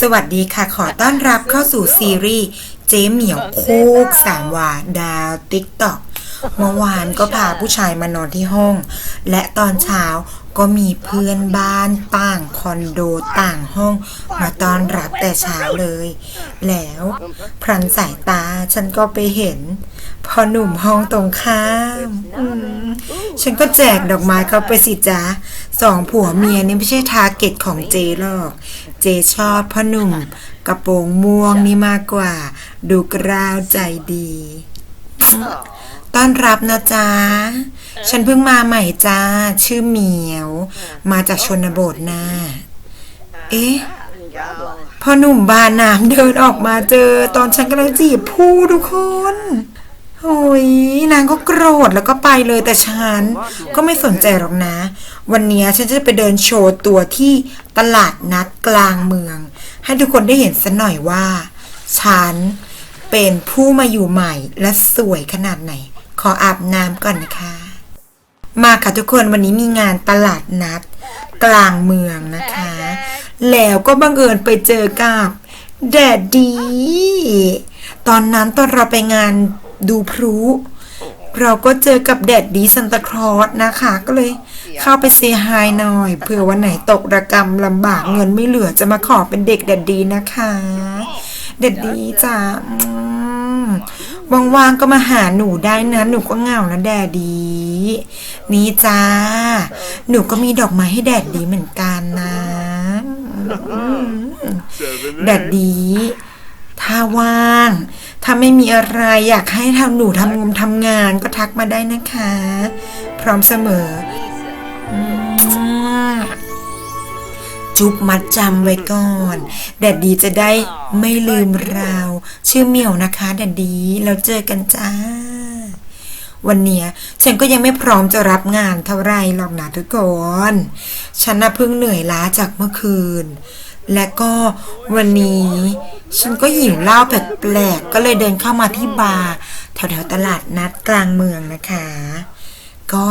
สวัสดีค่ะ ขอต้อนรับเข้าสู่ซีรีส์เจ๊เหมียวโคกสามวาดาวติ๊กต็อกเมื่อวานก็พาผู้ชายมานอนที่ห้อง และตอนเช้าก็มีเพื่อนบ้านต่างคอนโดต่างห้อง มาต้อนรับแต่เช้าเลย แล้วพรันสายตาฉันก็ไปเห็นพอหนุ่มห้องตรงข้ามฉันก็แจกดอกไม้เขาไปสิจ๊ะสองผัวเมียนี่ไม่ใช่ทาร์เก็ตของเจหรอก เจชอบพ่อหนุ่ม กระโปรงม่วงนี่มากกว่า ดูกร้าวใจดี ต้อนรับนะจ๊ะ ฉันเพิ่งมาใหม่จ้า ชื่อเหมียว มาจากชนบทนะเอ๊ะพอหนุ่มบานน้ำเดินออกมาเจอ ตอนฉันกำลังจีบผู้ทุกคน โอ้ยนางก็โกรธแล้วก็ไปเลยแต่ฉันก็ไม่สนใจหรอกนะ วันนี้ฉันจะไปเดินโชว์ตัวที่ตลาดนัดกลางเมือง ให้ทุกคนได้เห็นสักหน่อยว่า ฉันเป็นผู้มาอยู่ใหม่และสวยขนาดไหน ขออาบน้ำก่อนนะคะ มาค่ะทุกคนวันนี้มีงานตลาดนัด กลางเมืองนะคะ แล้วก็บังเอิญไปเจอกับแดดดี ตอนนั้นตอนเราไปงาน ดูพลุเราก็เจอกับแดดดีซันตาคลอสนะคะ ก็เลยเข้าไปเซฮายหน่อยเผื่อวันไหนตกระกรรมลำบากเงินไม่เหลือจะมาขอเป็นเด็กแดดดีนะคะ แดดดีจ้าอืมว่างๆก็มาหาหนูได้นะ หนูก็เหงานะแดดดี นี่จ้า หนูก็มีดอกไม้ให้แดดดีเหมือนกันนะอืมแดดดี ถ้าว่าง ถ้าไม่มีอะไรอยากให้ทำหนูทำงมทำงานก็ทักมาได้นะคะ พร้อมเสมอจุบมัดจำไว้ก่อน แดดดีจะได้ไม่ลืมเรา ชื่อเหมียวนะคะ แดดดีแล้วเจอกันจ้า วันเนี้ยฉันก็ยังไม่พร้อมจะรับงานเท่าไรหรอกนะทุกคน ฉันน่ะเพิ่งเหนื่อยล้าจากเมื่อคืน และก็วันนี้ ฉันก็หิวเหล้าแปลกๆ ก็เลยเดินเข้ามาที่บาร์แถวๆตลาดนัดกลางเมืองนะคะ ก็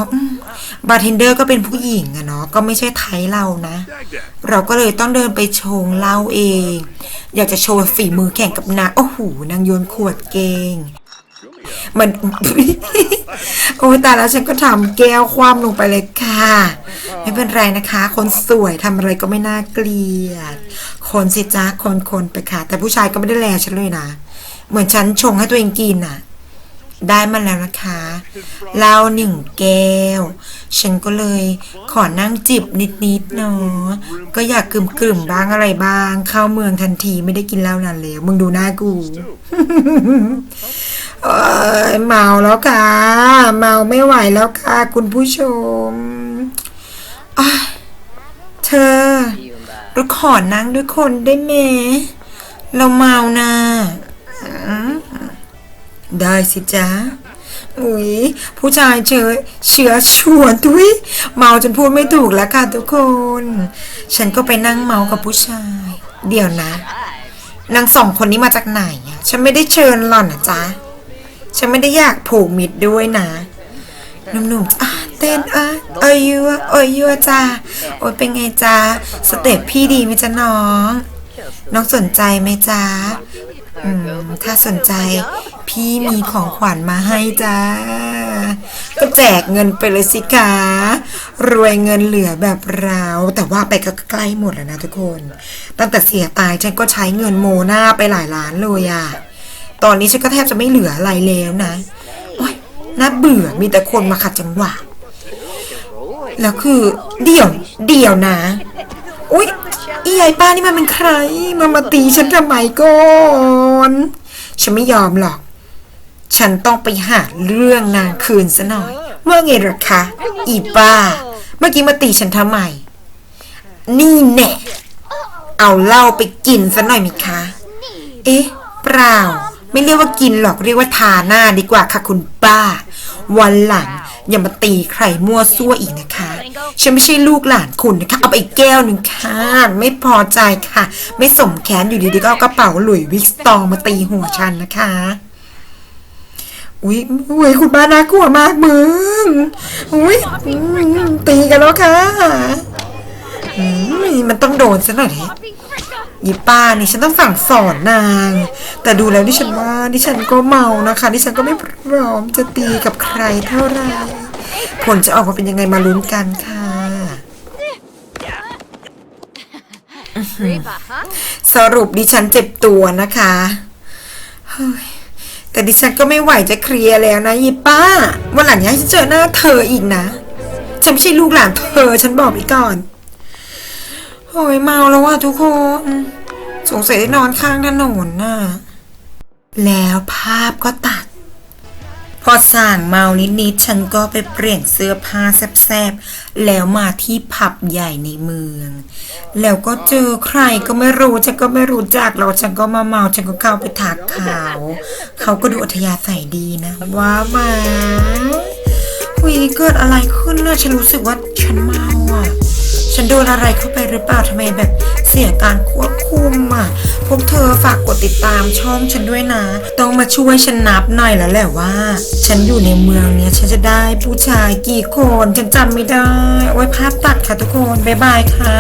บาร์เทนเดอร์ก็เป็นผู้หญิงอะเนาะก็ไม่ใช่ไทยเรานะ เราก็เลยต้องเดินไปชงเหล้าเอง อยากจะโชว์ฝีมือแข่งกับนางโอ้โหนางโยนขวดเก่ง มันโอ้ยตายแล้วฉันก็ทำแก้วคว่ำลงไปเลยค่ะ ไม่เป็นไรนะคะ คนสวยทำอะไรก็ไม่น่าเกลียด คนสิจ้าคนคนไปค่ะ แต่ผู้ชายก็ไม่ได้แลฉันเลยนะ เหมือนฉันชงให้ตัวเองกินน่ะ ได้มาแล้วนะคะเหล้าหนึ่งแก้ว ฉันก็เลยขอนั่งจิบนิดๆเนาะก็อยากกลุ่มๆบ้างอะไรบ้าง เข้าเมืองทันทีไม่ได้กินเหล้านานแล้ว มึงดูหน้ากู เอยเมาแล้วค่ะ เมาไม่ไหวแล้วค่ะ คุณผู้ชมเธอเราขอนั่งด้วยคนได้ไหมเราเมานะได้สิจ๊ะอุ้ยผู้ชายเชยเชื้อชวนทุยเมาจนพูดไม่ถูกแล้วค่ะทุกคน ฉันก็ไปนั่งเมากับผู้ชาย เดี๋ยวนะนางสองคนนี้มาจากไหน ฉันไม่ได้เชิญหล่อนนะจ๊ะ ฉันไม่ได้อยากผูกมิตรด้วยนะหนุ่มๆอะเต้นอะเอ้ยยัวเอ้ยยัวจ้าโอ้ยเป็นไงจ้าสเต็ปพี่ดีไหมจ๊ะน้อง น้องสนใจไหมจ้าอืมถ้าสนใจพี่มีของขวัญมาให้จ้า ก็แจกเงินไปเลยสิคะ รวยเงินเหลือแบบเรา แต่ว่าไปก็ใกล้หมดแล้วนะทุกคน ตั้งแต่เสียตายฉันก็ใช้เงินโมหน้าไปหลายล้านเลยอะ ตอนนี้ฉันก็แทบจะไม่เหลืออะไรแล้วนะโอ๊ยน่าเบื่อมีแต่คนมาขัดจังหวะ แล้วคือเดี๋ยวเดี๋ยวนะอุ๊ยอียายป้านี่มันเป็นใคร มามาตีฉันทำไมก่อนฉันไม่ยอมหรอก ฉันต้องไปหาเรื่องนางคืนซะหน่อยเมื่อไงหรอคะอีป้า เมื่อกี้มาตีฉันทำไม นี่แน่เอาเหล้าไปกินซะหน่อยไหมคะ เอ๊ะ เปล่า ไม่เรียกว่ากินหรอกเรียกว่าทาหน้าดีกว่าค่ะคุณป้า วันหลังอย่ามาตีใครมั่วซั่วอีกนะคะ ฉันไม่ใช่ลูกหลานคุณนะคะ เอาไปอีกแก้วหนึ่งค่ะ ไม่พอใจค่ะ ไม่สมแค้นอยู่ดีๆก็เอากระเป๋าหลุยวิกตองมาตีหัวฉันนะคะ อุ้ยอุ้ยคุณป้าน่ากลัวมากมึง อุ้ยตีกันแล้วค่ะ มันต้องโดนซะหน่อยแหละ ยิป้านี่ฉันต้องสั่งสอนนาง แต่ดูแล้วดิฉันว่าดิฉันก็เมานะคะ ดิฉันก็ไม่พร้อมจะตีกับใครเท่าไหร่ผลจะออกมาเป็นยังไงมาลุ้นกันค่ะ Reba, huh? สรุปดิฉันเจ็บตัวนะคะเฮ้ยแต่ดิฉันก็ไม่ไหวจะเคลียร์แล้วนะยิป้าวันหลังอย่าให้ฉันเจอหน้าเธออีกนะ ฉันไม่ใช่ลูกหลานเธอ ฉันบอกไปก่อน โอ้ยเมาแล้วว่ะทุกคน สงสัยได้นอนข้างถนนน่ะ แล้วภาพก็ตัด พอสั่งเมานิดๆฉันก็ไปเปลี่ยนเสื้อผ้าแซบๆ แล้วมาที่ผับใหญ่ในเมือง แล้วก็เจอใครก็ไม่รู้ ฉันก็ไม่รู้จักเราฉันก็มาเมาฉันก็เข้าไปทักเขา เขาก็ดูอัธยาศัยดีนะว่ามาหุยเกิดอะไรขึ้นนะฉันรู้สึกว่าฉันเมา ฉันโดนอะไรเข้าไปหรือเปล่าทำไมแบบเสียการควบคุมอะ พวกเธอฝากกดติดตามช่องฉันด้วยนะ ต้องมาช่วยฉันนับหน่อยแล้วแหละว่า ฉันอยู่ในเมืองเนี้ยฉันจะได้ผู้ชายกี่คนฉันจำไม่ได้ โอ้ยภาพตัดค่ะทุกคน บ๊ายบายค่ะ